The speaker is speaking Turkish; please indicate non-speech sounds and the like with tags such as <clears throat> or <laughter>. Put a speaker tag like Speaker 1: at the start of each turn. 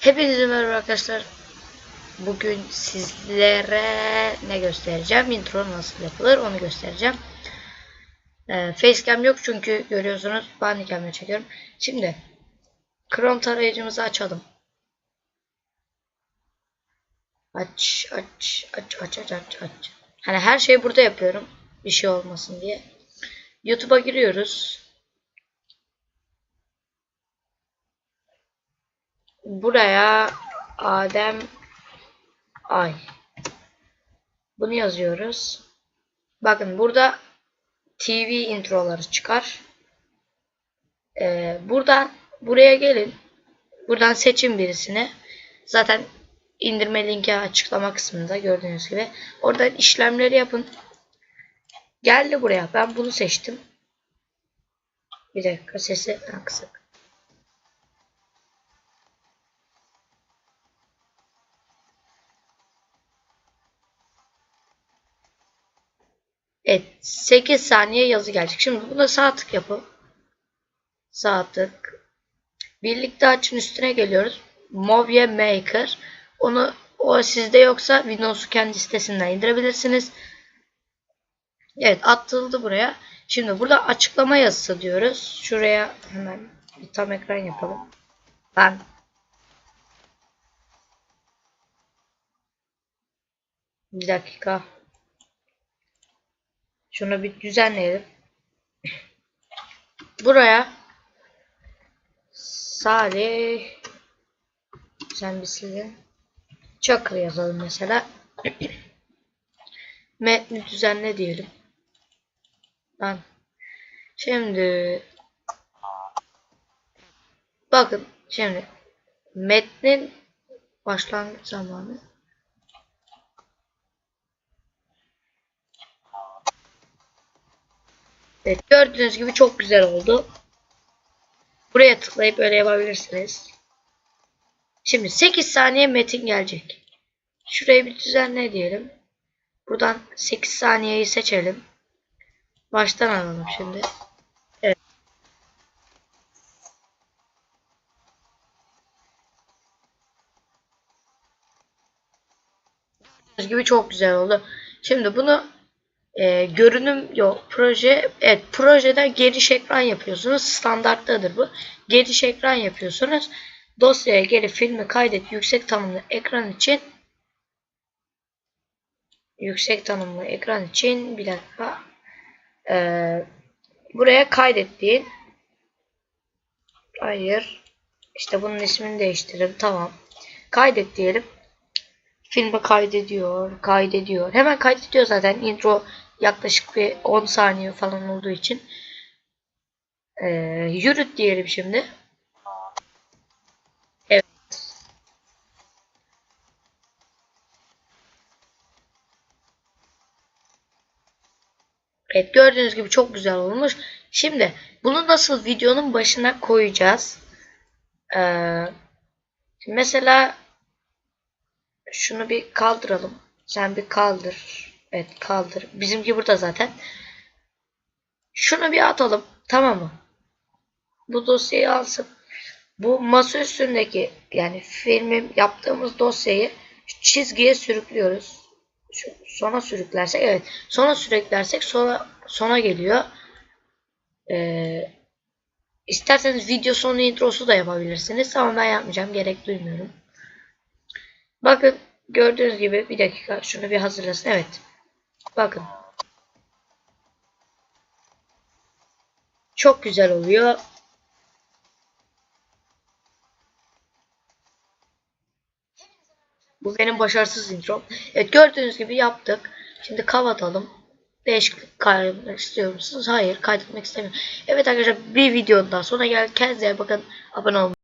Speaker 1: Hepinize merhaba arkadaşlar. Bugün sizlere ne göstereceğim? Intro nasıl yapılır onu göstereceğim. Ee, Facecam yok çünkü görüyorsunuz Bandicam'la çekiyorum. Şimdi Chrome tarayıcımızı açalım. Aç aç aç aç aç aç aç. Hani her şeyi burada yapıyorum. Bir şey olmasın diye. YouTube'a giriyoruz. Buraya Adem Ay. Bunu yazıyoruz. Bakın burada TV introları çıkar. Ee, buradan buraya gelin. Buradan seçin birisini. Zaten indirme linki açıklama kısmında gördüğünüz gibi. Oradan işlemleri yapın. Geldi buraya. Ben bunu seçtim. Bir dakika sesi kısık. Evet 8 saniye yazı gelecek. Şimdi buna sağ tık yapın. Sağ tık. Birlikte açın üstüne geliyoruz. Movie Maker. Onu o sizde yoksa Windows'u kendi sitesinden indirebilirsiniz. Evet atıldı buraya. Şimdi burada açıklama yazısı diyoruz. Şuraya hemen bir tam ekran yapalım. Ben bir dakika. Şunu bir düzenleyelim. Buraya Salih sen bir silin. Çakır yazalım mesela. <clears throat> Metni düzenle diyelim. Lan. Şimdi bakın şimdi metnin başlangıç zamanı Evet gördüğünüz gibi çok güzel oldu. Buraya tıklayıp öyle yapabilirsiniz. Şimdi 8 saniye metin gelecek. Şurayı bir düzenle diyelim. Buradan 8 saniyeyi seçelim. Baştan alalım şimdi. Evet. Gibi çok güzel oldu. Şimdi bunu e, görünüm yok. Proje evet projeden geniş ekran yapıyorsunuz. Standarttadır bu. Geniş ekran yapıyorsunuz. Dosyaya gelip filmi kaydet yüksek tanımlı ekran için yüksek tanımlı ekran için bir dakika ee, buraya kaydet deyin. Hayır. İşte bunun ismini değiştirelim. Tamam. Kaydet diyelim. Filmi kaydediyor. Kaydediyor. Hemen kaydediyor zaten. Intro yaklaşık bir 10 saniye falan olduğu için. Ee, yürüt diyelim şimdi. Evet. Evet gördüğünüz gibi çok güzel olmuş. Şimdi bunu nasıl videonun başına koyacağız? Ee, mesela şunu bir kaldıralım. Sen bir kaldır. Evet kaldır. Bizimki burada zaten. Şunu bir atalım. Tamam mı? Bu dosyayı alsın. Bu masa üstündeki yani filmim yaptığımız dosyayı çizgiye sürüklüyoruz. Şu sona sürüklersek evet. Sona sürüklersek sona sona geliyor. Ee, isterseniz video sonu introsu da yapabilirsiniz. Ama ben yapmayacağım. Gerek duymuyorum. Bakın gördüğünüz gibi bir dakika şunu bir hazırlasın. Evet. Bakın. Çok güzel oluyor. Bu benim başarısız intro. Evet gördüğünüz gibi yaptık. Şimdi kapatalım. Değişiklik kaydetmek istiyor musunuz? Hayır kaydetmek istemiyorum. Evet arkadaşlar bir videonun daha sonra geldik. Kendinize bakın. Abone olmayı